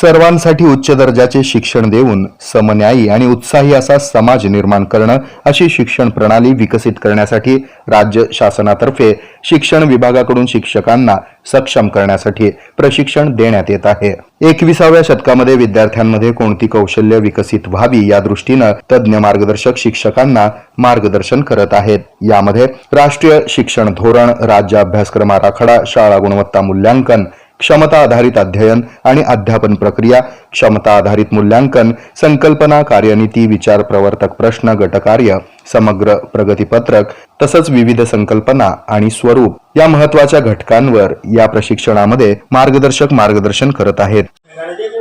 सर्वांसाठी उच्च दर्जाचे शिक्षण देऊन समन्यायी आणि उत्साही असा समाज निर्माण करणं अशी शिक्षण प्रणाली विकसित करण्यासाठी राज्य शासनातर्फे शिक्षण विभागाकडून शिक्षकांना सक्षम करण्यासाठी प्रशिक्षण देण्यात येत आहे. एकविसाव्या शतकामध्ये विद्यार्थ्यांमध्ये कोणती कौशल्य विकसित व्हावी या दृष्टीनं तज्ज्ञ मार्गदर्शक शिक्षकांना मार्गदर्शन करत आहेत. यामध्ये राष्ट्रीय शिक्षण धोरण राज्य अभ्यासक्रम आराखडा शाळा गुणवत्ता मूल्यांकन क्षमता आधारित अध्ययन आणि अध्यापन प्रक्रिया क्षमता आधारित मूल्यांकन संकल्पना कार्यनीती विचार प्रवर्तक प्रश्न गटकार्य समग्र प्रगतीपत्रक तसंच विविध संकल्पना आणि स्वरूप या महत्त्वाच्या घटकांवर या प्रशिक्षणामध्ये मार्गदर्शक मार्गदर्शन करत आहेत.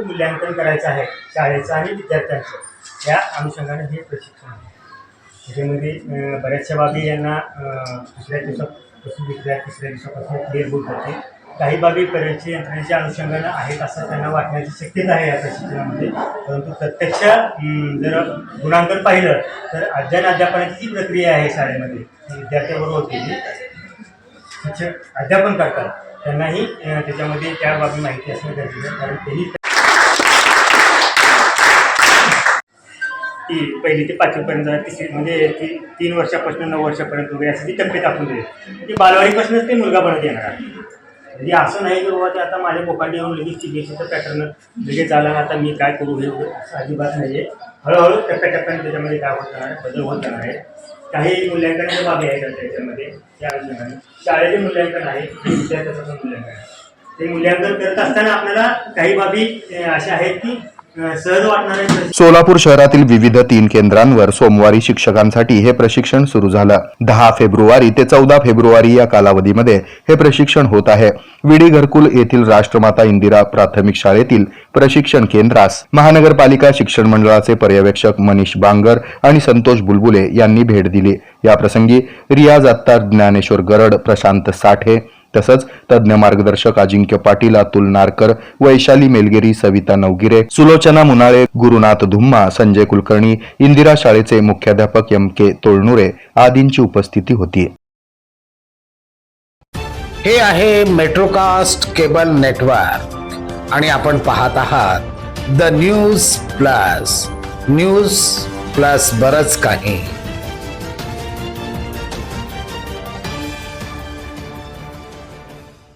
मूल्यांकन करायचं आहे शाळेचं आणि विद्यार्थ्यांचं या अनुषंगाने हे प्रशिक्षण आहे. त्याच्यामध्ये बऱ्याचशा बाबी यांना दुसऱ्या दिवसात दुसऱ्या तिसऱ्या दिवसापासून क्लिअर होत होते. काही बाबी परीक्षे यंत्रणेच्या अनुषंगानं आहेत असं त्यांना वाटण्याची शक्यता आहे या प्रशिक्षणामध्ये. परंतु प्रत्यक्ष जर गुणांकन पाहिलं तर अध्ययन अध्यापनाची जी प्रक्रिया आहे शाळेमध्ये विद्यार्थ्याबरोबर होती. शिक्षक अध्यापन करतात. त्यांनाही त्याच्यामध्ये त्या बाबी माहिती असणं गरजेचं आहे कारण त्यांनी ती पहिली ते पाचवीपर्यंत तिसरी म्हणजे ती तीन वर्षापासून नऊ वर्षापर्यंत वगैरे असं ती टप्पे टाकून दिले ती बालवाडीपासूनच ते मुलगा बनत येणार म्हणजे असं नाही की बाबा ते आता माझ्या बोकांडी येऊन लगेच सी पॅटर्न लगेच आला आता मी काय करू हे असं अजिबात नाही आहे हळूहळू टप्प्याटप्प्याने त्याच्यामध्ये काय होत जाणार आहे बदल होत जाणार आहे. काही मूल्यांकनाच्या बाबी आहेत त्याच्यामध्ये त्या अनुषंगाने. शाळेचे मूल्यांकन आहे विद्यार्थ्याचं मूल्यांकन आहे. ते मूल्यांकन करत असताना आपल्याला काही बाबी अशा आहेत की सोलापूर शहरातील विविध तीन केंद्रांवर सोमवारी शिक्षकांसाठी हे प्रशिक्षण सुरू झालं. दहा फेब्रुवारी ते चौदा फेब्रुवारी या कालावधीमध्ये हे प्रशिक्षण होत आहे. विडी घरकुल येथील राष्ट्रमाता इंदिरा प्राथमिक शाळेतील प्रशिक्षण केंद्रास महानगरपालिका शिक्षण मंडळाचे पर्यवेक्षक मनीष बांगर आणि संतोष बुलबुले यांनी भेट दिली. याप्रसंगी रियाज अत्तार ज्ञानेश्वर गरड प्रशांत साठे तसंच तज्ज्ञ मार्गदर्शक अजिंक्य पाटील अतुल नारकर वैशाली मेलगिरी सविता नवगिरे सुलोचना मुनाळे गुरुनाथ धुम्मा संजय कुलकर्णी इंदिरा शाळेचे मुख्याध्यापक एम के तोळनुरे आदींची उपस्थिती होती. हे आहे मेट्रोकास्ट केबल नेटवर्क आणि आपण पाहत आहात the news plus. News plus बरच काही.